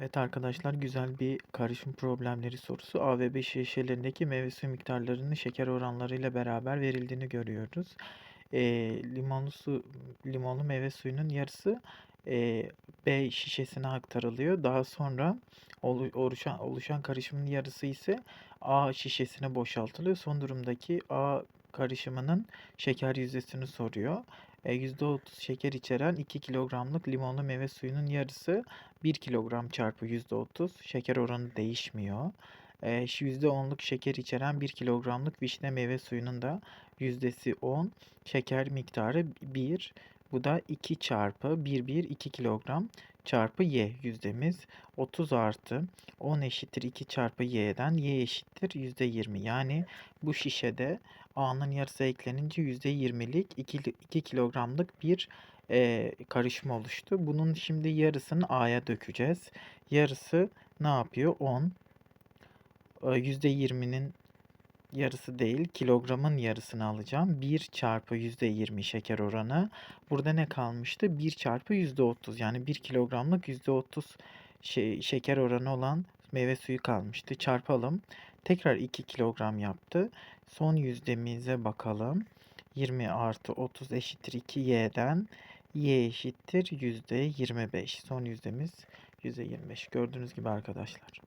Evet arkadaşlar güzel bir karışım problemleri sorusu. A ve B şişelerindeki meyve suyu miktarlarının şeker oranlarıyla beraber verildiğini görüyoruz. Eee, limonlu su, limonlu meyve suyunun yarısı eee, B şişesine aktarılıyor. Daha sonra olu- oluşan, oluşan karışımın yarısı ise A şişesine boşaltılıyor. Son durumdaki A karışımının şeker yüzdesini soruyor. E, %30 şeker içeren 2 kilogramlık limonlu meyve suyunun yarısı 1 kilogram çarpı %30 şeker oranı değişmiyor. E, şu %10'luk şeker içeren 1 kilogramlık vişne meyve suyunun da yüzdesi 10 şeker miktarı 1 bu da 2 çarpı 1 1 2 kilogram çarpı y yüzdemiz 30 artı 10 eşittir 2 çarpı y'den y eşittir %20 yani bu şişede A'nın yarısı eklenince %20'lik 2, 2 kilogramlık bir eee, karışım oluştu. Bunun şimdi yarısını A'ya dökeceğiz. Yarısı ne yapıyor? 10. Eee, %20'nin yarısı değil, kilogramın yarısını alacağım. 1 çarpı %20 şeker oranı. Burada ne kalmıştı? 1 çarpı %30 yani 1 kilogramlık %30 şey, şeker oranı olan meyve suyu kalmıştı. Çarpalım. Tekrar 2 kilogram yaptı. Son yüzdemize bakalım. 20 artı 30 eşittir 2y'den y eşittir %25. Son yüzdemiz %25. Gördüğünüz gibi arkadaşlar.